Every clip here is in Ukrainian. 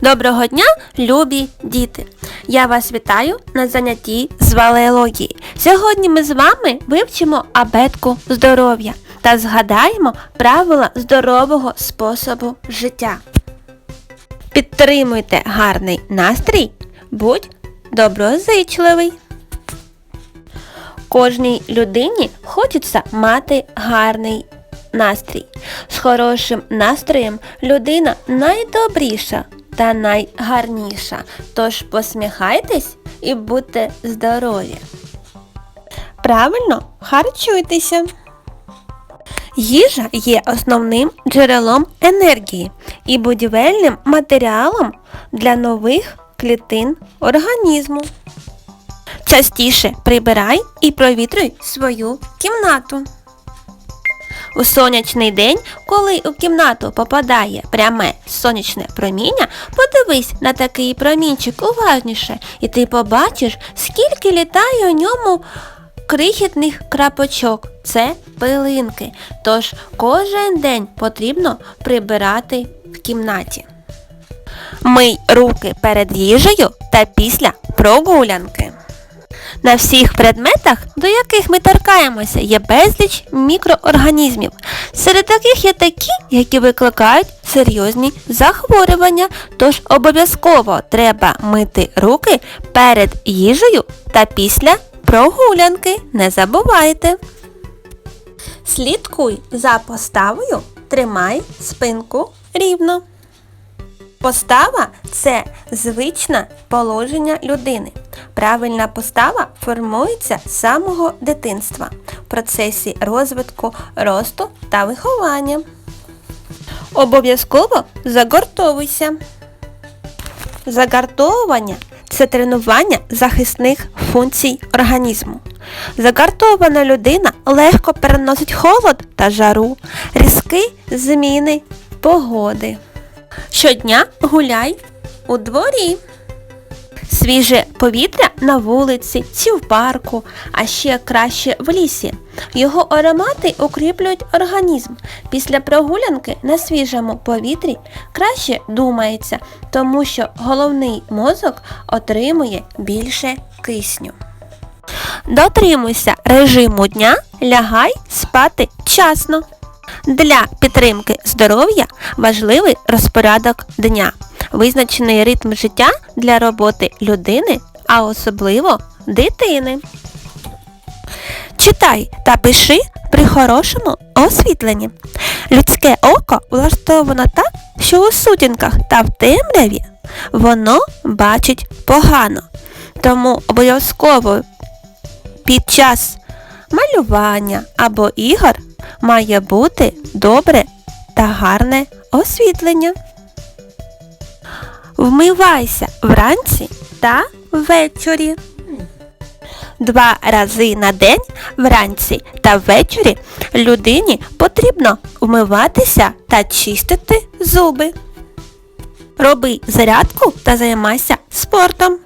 Доброго дня, любі діти! Я вас вітаю на занятті з валеології. Сьогодні ми з вами вивчимо абетку здоров'я та згадаємо правила здорового способу життя. Підтримуйте гарний настрій, будь доброзичливий. Кожній людині хочеться мати гарний настрій. З хорошим настроєм людина найдобріша та найгарніша. Тож посміхайтесь і будьте здорові. Правильно харчуйтеся. Їжа є основним джерелом енергії і будівельним матеріалом для нових клітин організму. Частіше прибирай і провітрюй свою кімнату. У сонячний день, коли у кімнату попадає пряме сонячне проміння, подивись на такий промінчик уважніше, і ти побачиш, скільки літає у ньому крихітних крапочок. Це пилинки. Тож кожен день потрібно прибирати в кімнаті. Мий руки перед їжею та після прогулянки. На всіх предметах, до яких ми торкаємося, є безліч мікроорганізмів. Серед таких є такі, які викликають серйозні захворювання, тож обов'язково треба мити руки перед їжею та після прогулянки. Не забувайте. Слідкуй за поставою, тримай спинку рівно. Постава це звичне положення людини. Правильна постава формується з самого дитинства в процесі розвитку, росту та виховання. Обов'язково загортовуйся. Загартовування це тренування захисних функцій організму. Загартована людина легко переносить холод та жару, різкі зміни погоди. Щодня гуляй у дворі. Свіже повітря на вулиці чи в парку, а ще краще в лісі. Його аромати укріплюють організм. Після прогулянки на свіжому повітрі краще думається, тому що головний мозок отримує більше кисню. Дотримуйся режиму дня, лягай спати вчасно. Для підтримки здоров'я важливий розпорядок дня, визначений ритм життя для роботи людини, а особливо дитини. Читай та пиши при хорошому освітленні. Людське око влаштовано так, що у сутінках та в темряві воно бачить погано. Тому обов'язково під час малювання або ігор має бути добре та гарне освітлення. Вмивайся вранці та ввечері. Два рази на день вранці та ввечері людині потрібно вмиватися та чистити зуби. Роби зарядку та займайся спортом.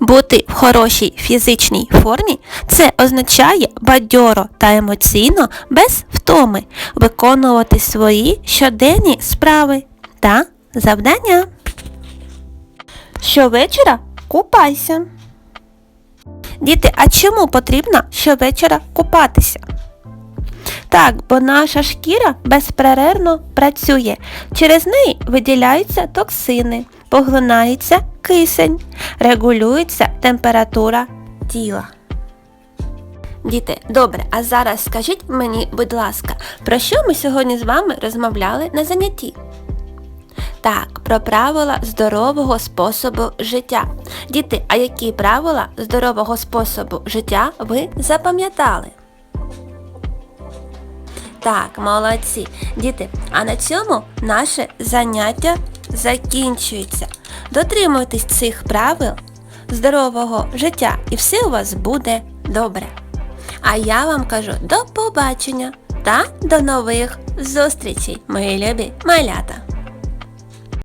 Бути в хорошій фізичній формі це означає бадьоро та емоційно без втоми виконувати свої щоденні справи та завдання. Щовечора купайся. Діти, а чому потрібно щовечора купатися? Так, бо наша шкіра безперервно працює. Через неї виділяються токсини, поглинається кисень, регулюється температура тіла. Діти, добре, а зараз скажіть мені, будь ласка, про що ми сьогодні з вами розмовляли на занятті? Так, про правила здорового способу життя. Діти, а які правила здорового способу життя ви запам'ятали? Так, молодці. Діти, а на цьому наше заняття закінчується. Дотримуйтесь цих правил здорового життя і все у вас буде добре. А я вам кажу до побачення та до нових зустрічей, мої любі малята!